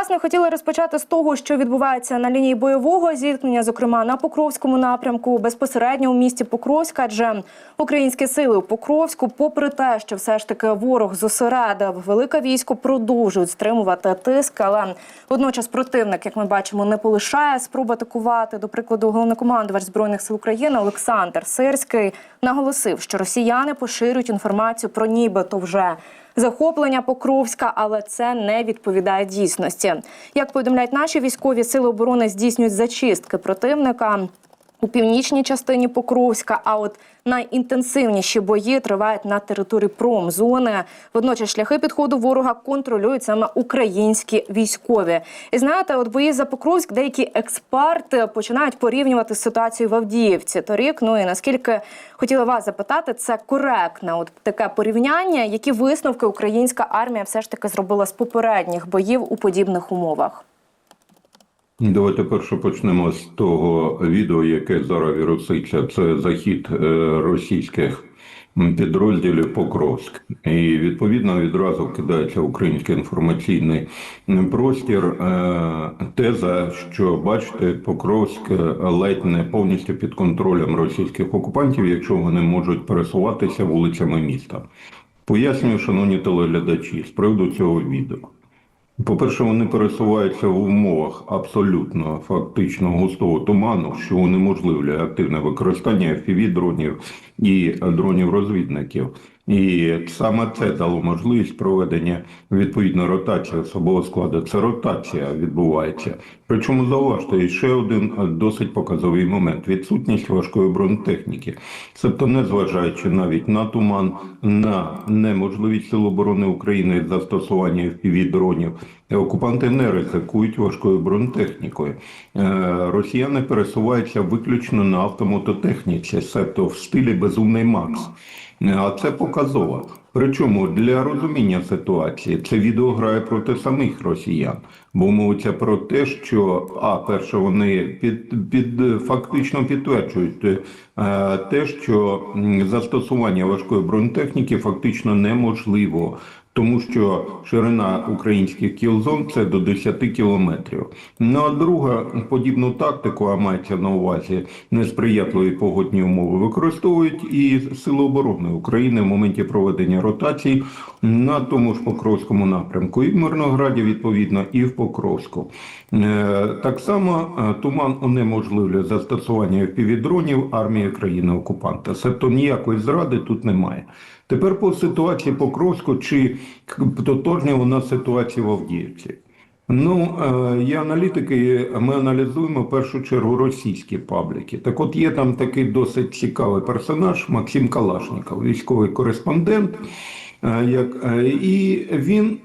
власне хотіли розпочати з того, що відбувається на лінії бойового зіткнення, зокрема на Покровському напрямку, безпосередньо у місті Покровська, адже українські сили у Покровську, попри те, що все ж таки ворог зосередив велике військо, продовжують стримувати тиск. Але водночас противник, як ми бачимо, не полишає спроб атакувати. До прикладу, головнокомандувач збройних сил України Олександр Сирський наголосив, що росіяни поширюють інформацію про нібито вже захоплення Покровська, але це не відповідає дійсності. Як повідомляють наші військові сили оборони, здійснюють зачистки противника. У північній частині Покровська, а от найінтенсивніші бої тривають на території промзони. Водночас шляхи підходу ворога контролюють саме українські військові. І знаєте, от бої за Покровськ деякі експерти починають порівнювати з ситуацією в Авдіївці торік. Ну і наскільки хотіла вас запитати, це коректне от таке порівняння, які висновки українська армія все ж таки зробила з попередніх боїв у подібних умовах. Давайте перше почнемо з того відео, яке зараз віруситься. Це захід е, російських підрозділів Покровськ. І відповідно відразу кидається український інформаційний простір. Е, Теза, що бачите, Покровськ ледь не повністю під контролем російських окупантів, якщо вони можуть пересуватися вулицями міста. Пояснюю, шановні телеглядачі, з приводу цього відео. По-перше, вони пересуваються в умовах абсолютно фактично густого туману, що унеможливлює активне використання fpv дронів і дронів-розвідників. І саме це дало можливість проведення відповідно ротації особового складу. Це ротація відбувається. Причому зауважте, ще один досить показовий момент: відсутність важкої бронетехніки. Тобто, не зважаючи навіть на туман, на неможливість Сил оборони України застосування fpv дронів, окупанти не ризикують важкою бронетехнікою. Е, Росіяни пересуваються виключно на автомототехніці, себто в стилі безумний Макс. А це показово. Причому для розуміння ситуації це відео грає проти самих росіян, бо мовиться про те, що а перше вони під під фактично підтверджують е, те, що застосування важкої бронетехніки фактично неможливо. Тому що ширина українських кілзон це до 10 кілометрів. Ну а друга подібну тактику, а мається на увазі несприятливі погодні умови, використовують і Сили оборони України в моменті проведення ротацій на тому ж Покровському напрямку, і в Мирнограді, відповідно, і в Покровську. Е, Так само е, туман унеможливлює застосування півдронів армії країни окупанта. Тобто ніякої зради тут немає. Тепер по ситуації Покровську чи тотожня у нас ситуація в Авдіївці. Ну, е, є аналітики, ми аналізуємо в першу чергу російські пабліки. Так от є там такий досить цікавий персонаж Максим Калашніков, військовий кореспондент. е, Як, е, і він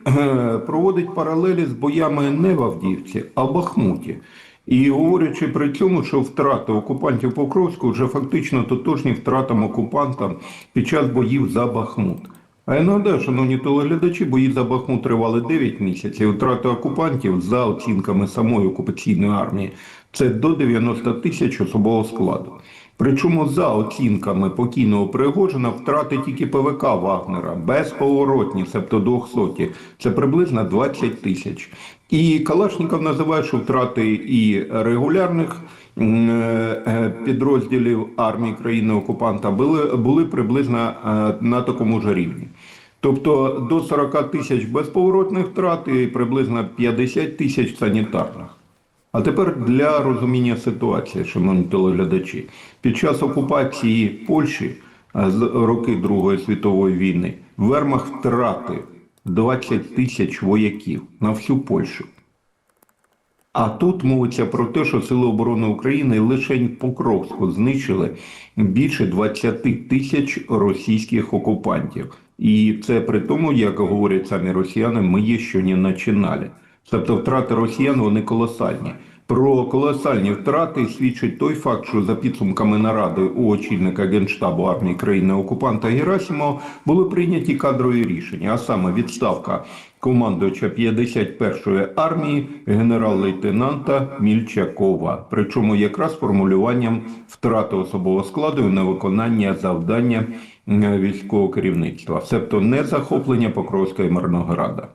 проводить паралелі з боями не в Авдіївці, а в Бахмуті. І говорячи при цьому, що втрати окупантів Покровську вже фактично тотожні втратам окупантам під час боїв за Бахмут. А я нагадаю, шановні телеглядачі, бої за Бахмут тривали 9 місяців. Втрати окупантів за оцінками самої окупаційної армії це до 90 тисяч особового складу. Причому за оцінками покійного Пригожина втрати тільки ПВК Вагнера безповоротні, себто 200, це приблизно 20 тисяч. І Калашніков називає, що втрати і регулярних е, підрозділів армії країни окупанта були, були приблизно е, на такому ж рівні. Тобто до 40 тисяч безповоротних втрат і приблизно 50 тисяч санітарних. А тепер для розуміння ситуації, шановні телеглядачі, під час окупації Польщі з роки Другої світової війни Вермах втратив 20 тисяч вояків на всю Польщу. А тут мовиться про те, що Сили оборони України лише Покровську знищили більше 20 тисяч російських окупантів. І це при тому, як говорять самі росіяни, ми є ще не починали. Тобто втрати росіян вони колосальні. Про колосальні втрати свідчить той факт, що за підсумками наради у очільника генштабу армії країни окупанта Герасимова були прийняті кадрові рішення, а саме відставка командувача 51-ї армії генерал-лейтенанта Мільчакова. Причому якраз формулюванням втрати особового складу і невиконання завдання е, військового керівництва, себто не захоплення Покровська і Мирнограда.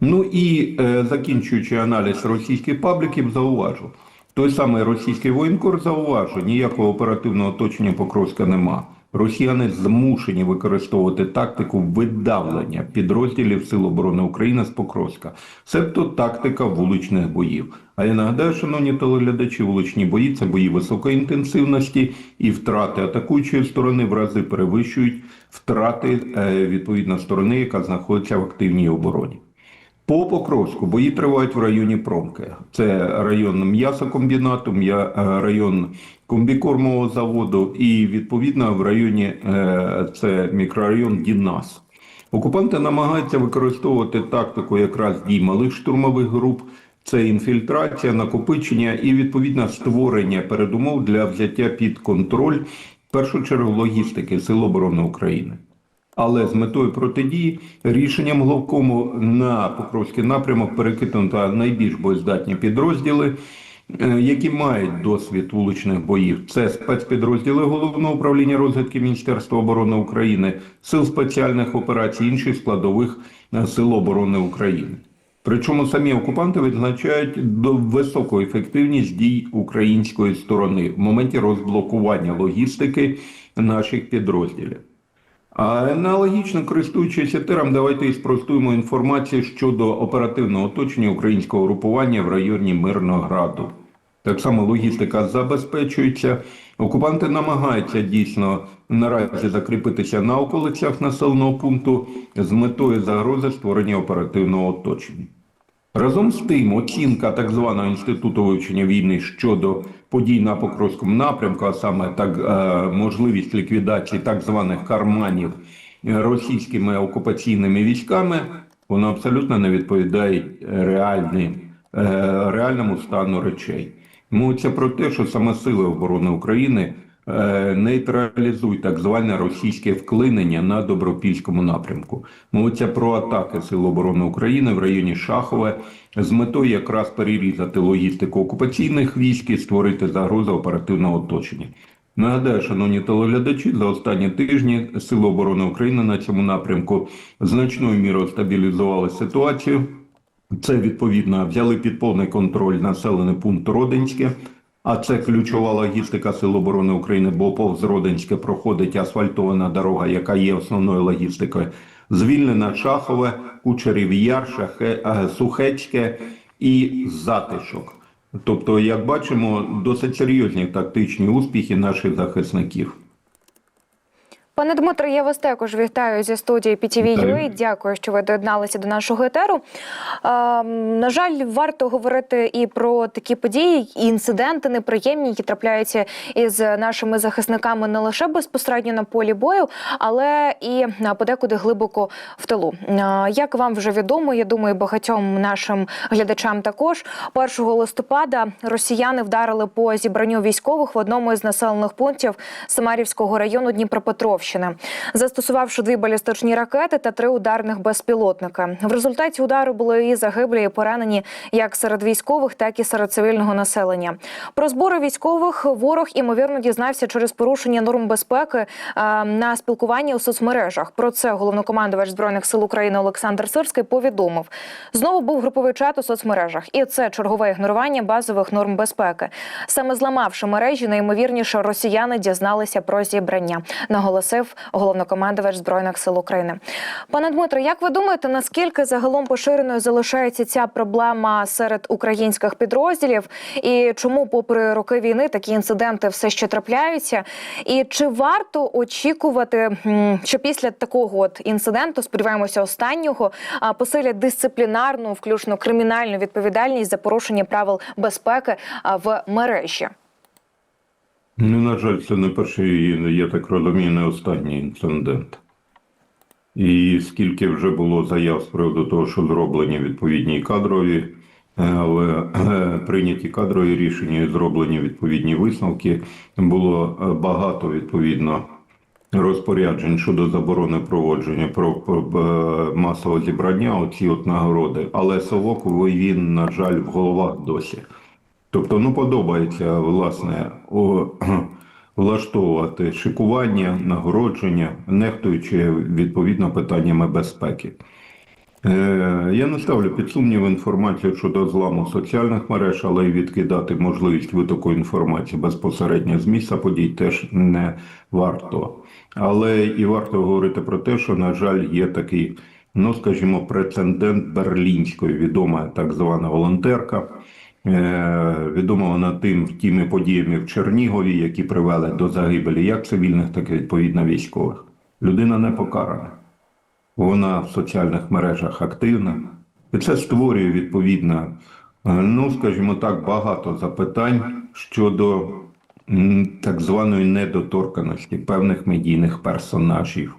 Ну і е, закінчуючи аналіз російських пабліків, зауважу. Той самий російський воєнкор зауважив, ніякого оперативного оточення Покровська нема. Росіяни змушені використовувати тактику видавлення підрозділів Сил оборони України з Покровська, себто тактика вуличних боїв. А я нагадаю, шановні телеглядачі, вуличні бої це бої високої інтенсивності і втрати атакуючої сторони в рази перевищують втрати е, відповідно сторони, яка знаходиться в активній обороні. По Покровську бої тривають в районі Промки. Це район м'ясокомбінату, м'я- е, район комбікормового заводу і відповідно в районі е, це мікрорайон Дінас. Окупанти намагаються використовувати тактику якраз дій малих штурмових груп. Це інфільтрація, накопичення і відповідно створення передумов для взяття під контроль в першу чергу логістики Сил оборони України. Але з метою протидії рішенням головкому на Покровський напрямок перекинуто найбільш боєздатні підрозділи, е, які мають досвід вуличних боїв. Це спецпідрозділи головного управління розвідки Міністерства оборони України, сил спеціальних операцій, інших складових е, сил оборони України. Причому самі окупанти відзначають високу ефективність дій української сторони в моменті розблокування логістики наших підрозділів. Аналогічно користуючись етером, давайте і спростуємо інформацію щодо оперативного оточення українського групування в районі Мирнограду. Так само логістика забезпечується. Окупанти намагаються дійсно наразі закріпитися на околицях населеного пункту з метою загрози створення оперативного оточення. Разом з тим, оцінка так званого інституту вивчення війни щодо подій на Покровському напрямку, а саме так е, можливість ліквідації так званих карманів е, російськими окупаційними військами, воно абсолютно не відповідає реальним, е, реальному стану речей. Мовиться про те, що саме сили оборони України е, нейтралізують так зване російське вклинення на добропільському напрямку. Мовиться про атаки Сил оборони України в районі Шахове з метою якраз перерізати логістику окупаційних військ і створити загрозу оперативного оточення. Нагадаю, шановні телеглядачі, за останні тижні Сили оборони України на цьому напрямку значною мірою стабілізували ситуацію. Це відповідно взяли під повний контроль населений пункт Родинське, а це ключова логістика Сил оборони України, бо повз Родинське проходить асфальтована дорога, яка є основною логістикою. Звільнена Шахове, Кучерів Яр, Шахе, е, Сухецьке і Затишок. Тобто, як бачимо, досить серйозні тактичні успіхи наших захисників. Пане Дмитро, я вас також вітаю зі студії PTV.ua. Дякую, що ви доєдналися до нашого етеру. Е, на жаль, варто говорити і про такі події, і інциденти неприємні, які трапляються із нашими захисниками не лише безпосередньо на полі бою, але і подекуди глибоко в тилу. Е, як вам вже відомо, я думаю, багатьом нашим глядачам також 1 листопада росіяни вдарили по зібранню військових в одному із населених пунктів Самарівського району Дніпропетровщини, застосувавши дві балістичні ракети та три ударних безпілотника. В результаті удару були і загиблі, і поранені як серед військових, так і серед цивільного населення. Про збори військових ворог імовірно дізнався через порушення норм безпеки е, на спілкуванні у соцмережах. Про це головнокомандувач збройних сил України Олександр Сирський повідомив. Знову був груповий чат у соцмережах, і це чергове ігнорування базових норм безпеки. Саме зламавши мережі, найімовірніше росіяни дізналися про зібрання. Наголосив головнокомандувач збройних сил України. Пане Дмитро, як ви думаєте, наскільки загалом поширеною залишається ця проблема серед українських підрозділів? І чому, попри роки війни, такі інциденти все ще трапляються? І чи варто очікувати, що після такого от інциденту, сподіваємося, останнього посилять дисциплінарну, включно кримінальну відповідальність за порушення правил безпеки в мережі? Ну, на жаль, це не перший, я так розумію, не останній інцидент. І скільки вже було заяв з приводу того, що зроблені відповідні кадрові, е, але е, прийняті кадрові рішення і зроблені відповідні висновки, було е, багато відповідно розпоряджень щодо заборони проводження про, е, масового зібрання, оці от нагороди. Але совок він, на жаль, в головах досі. Тобто, ну подобається власне о, влаштовувати шикування, нагородження, нехтуючи відповідно питаннями безпеки. Е, Я не ставлю під сумнів інформацію щодо зламу соціальних мереж, але й відкидати можливість витоку інформації безпосередньо з місця подій теж не варто. Але і варто говорити про те, що, на жаль, є такий, ну скажімо, прецедент берлінської відома так звана волонтерка. Е, Відома вона тим тими подіями в Чернігові, які привели до загибелі як цивільних, так і відповідно військових. Людина не покарана. Вона в соціальних мережах активна. І це створює відповідно, е, ну скажімо так, багато запитань щодо так званої недоторканості певних медійних персонажів.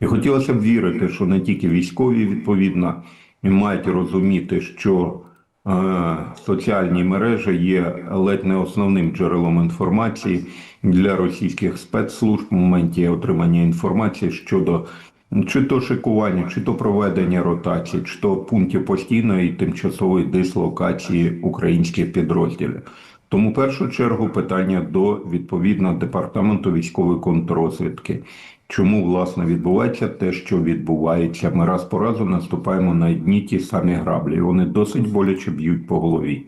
І хотілося б вірити, що не тільки військові відповідно мають розуміти, що соціальні мережі є ледь не основним джерелом інформації для російських спецслужб в моменті отримання інформації щодо чи то шикування, чи то проведення ротації, чи то пунктів постійної і тимчасової дислокації українських підрозділів. Тому в першу чергу питання до відповідно департаменту військової контррозвідки. Чому власне відбувається те, що відбувається? Ми раз по разу наступаємо на одні ті самі граблі. і Вони досить боляче б'ють по голові.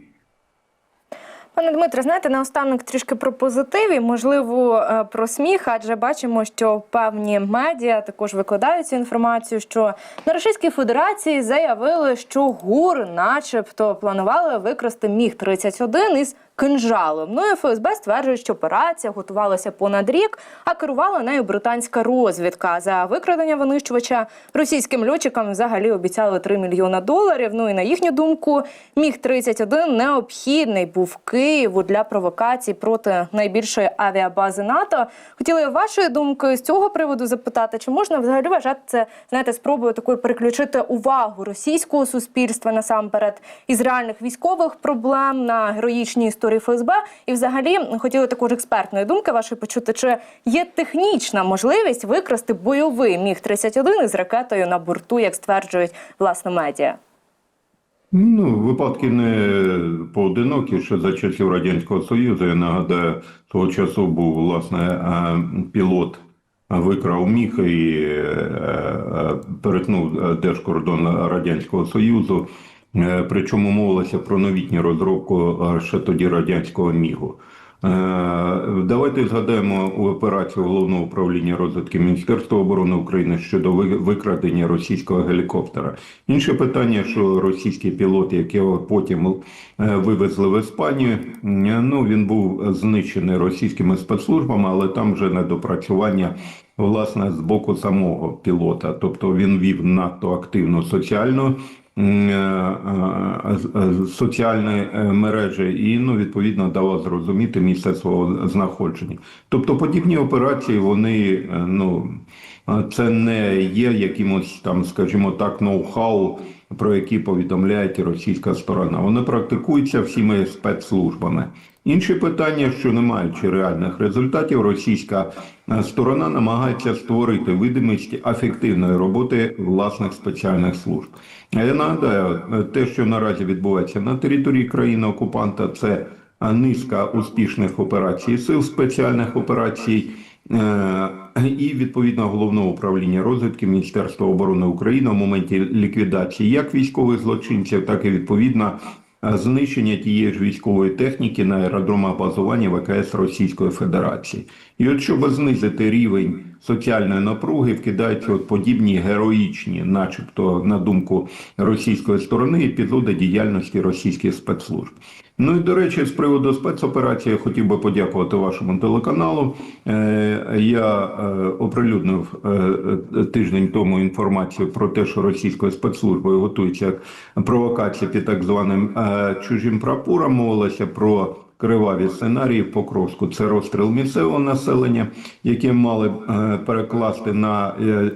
Пане Дмитре, знаєте, наостанок трішки про позитив і, можливо, е, про сміх, адже бачимо, що певні медіа також викладають цю інформацію, що на Російській Федерації заявили, що ГУР, начебто, планували викрасти міг 31 із кинжалом. Ну і ФСБ стверджує, що операція готувалася понад рік, а керувала нею британська розвідка. За викрадення винищувача російським льотчикам взагалі обіцяли 3 мільйона доларів. Ну і на їхню думку, міг 31 необхідний був Києву для провокацій проти найбільшої авіабази НАТО. Хотіли вашої думки з цього приводу запитати, чи можна взагалі вважати це знаєте, спробою такою переключити увагу російського суспільства насамперед із реальних військових проблем на героїчні історії ФСБ? І взагалі хотіли також експертної думки вашої почути, чи є технічна можливість викрасти бойовий міг 31 із ракетою на борту, як стверджують власне медіа? Ну, випадки не поодинокі, що за часів Радянського Союзу, я нагадаю, того часу був власне е, пілот викрав міг і е, е, перетнув держкордон Радянського Союзу. Е, Причому мовилося про новітню розробку ще тоді радянського мігу. Е, Давайте згадаємо операцію головного управління розвитки Міністерства оборони України щодо ви- викрадення російського гелікоптера. Інше питання, що російський пілот, якого потім е, вивезли в Іспанію, ну він був знищений російськими спецслужбами, але там вже недопрацювання власне з боку самого пілота. Тобто він вів надто активну соціальну е, е, е, соціальні е, мережі і ну відповідно дала зрозуміти місце свого знаходження. Тобто подібні операції вони ну це не є якимось там, скажімо так, ноу-хау, про які повідомляє російська сторона. Вони практикуються всіми спецслужбами. Інше питання, що не маючи реальних результатів, російська е, сторона намагається створити видимість ефективної роботи власних спеціальних служб. Я нагадаю, е, те, що наразі відбувається на території країни окупанта, це е, низка успішних операцій, сил спеціальних операцій. І відповідно головного управління розвідки Міністерства оборони України в моменті ліквідації як військових злочинців, так і відповідно е, знищення тієї ж військової техніки на аеродромах базування ВКС Російської Федерації. І от щоб знизити рівень соціальної напруги, вкидаються от подібні героїчні, начебто, на думку російської сторони, епізоди діяльності російських спецслужб. Ну і до речі, з приводу спецоперації я хотів би подякувати вашому телеканалу. Е, Я е, оприлюднив е, тиждень тому інформацію про те, що російською спецслужбою готується провокація під так званим чужим прапором. Мовилося про криваві сценарії в Покровську. Це розстріл місцевого населення, яке мали е, перекласти на е,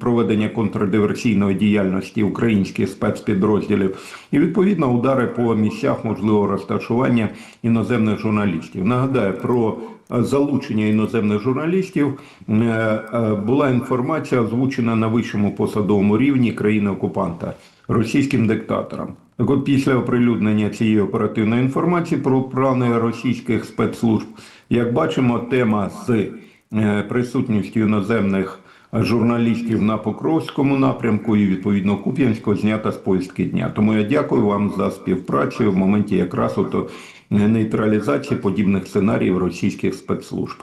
проведення контрдиверсійної діяльності українських спецпідрозділів, і відповідно удари по місцях можливого розташування іноземних журналістів. Нагадаю про е, залучення іноземних журналістів була інформація озвучена на вищому посадовому рівні країни окупанта російським диктаторам. Так от після оприлюднення цієї оперативної інформації про плани російських спецслужб, як бачимо, тема з е, присутністю іноземних журналістів на Покровському напрямку і відповідно Куп'янського знята з повістки дня. Тому я дякую вам за співпрацю в моменті якраз ото нейтралізації подібних сценаріїв російських спецслужб.